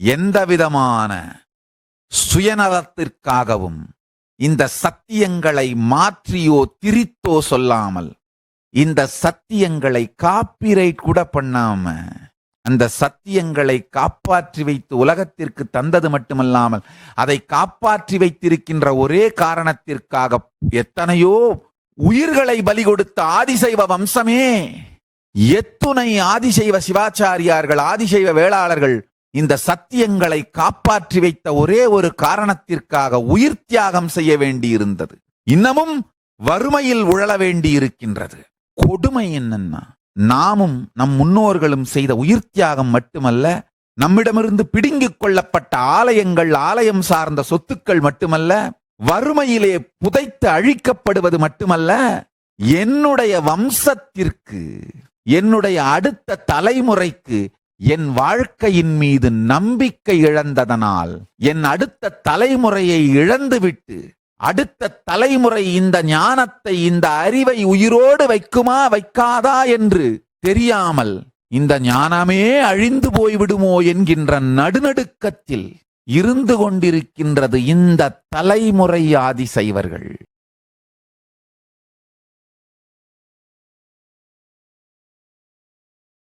எந்தவிதமான சுயநலத்திற்காகவும் இந்த சத்தியங்களை மாற்றியோ திரித்தோ சொல்லாமல் இந்த சத்தியங்களை காப்பிரைட் கூட பண்ணாம அந்த சத்தியங்களை காப்பாற்றி வைத்து உலகத்திற்கு தந்தது மட்டுமல்லாமல் அதை காப்பாற்றி வைத்திருக்கின்ற ஒரே காரணத்திற்காக எத்தனையோ உயிர்களை பலி கொடுத்த ஆதிசைவ வம்சமே எத்துணை ஆதிசைவ சிவாச்சாரியார்கள் ஆதிசைவ வேளாளர்கள் இந்த சத்தியங்களை காப்பாற்றி வைத்த ஒரே ஒரு காரணத்திற்காக உயிர் தியாகம் செய்ய வேண்டியிருந்தது. இன்னமும் வறுமையில் உழல வேண்டி இருக்கின்றது கொடுமை என்னன்னா நாமும் நம் முன்னோர்களும் செய்த உயிர் தியாகம் மட்டுமல்ல நம்மிடமிருந்து பிடுங்கிக் கொள்ளப்பட்ட ஆலயங்கள் ஆலயம் சார்ந்த சொத்துக்கள் மட்டுமல்ல வறுமையிலே புதைத்து அழிக்கப்படுவது மட்டுமல்ல என்னுடைய வம்சத்திற்கு என்னுடைய அடுத்த தலைமுறைக்கு என் வாழ்க்கையின் மீது நம்பிக்கை இழந்ததனால் என் அடுத்த தலைமுறையை இழந்துவிட்டு அடுத்த தலைமுறை இந்த ஞானத்தை இந்த அறிவை உயிரோடு வைக்குமா வைக்காதா என்று தெரியாமல் இந்த ஞானமே அழிந்து போய்விடுமோ என்கின்ற நடுநடுக்கத்தில் இருந்து கொண்டிருக்கின்றது இந்த தலைமுறை ஆதிசைவர்கள்.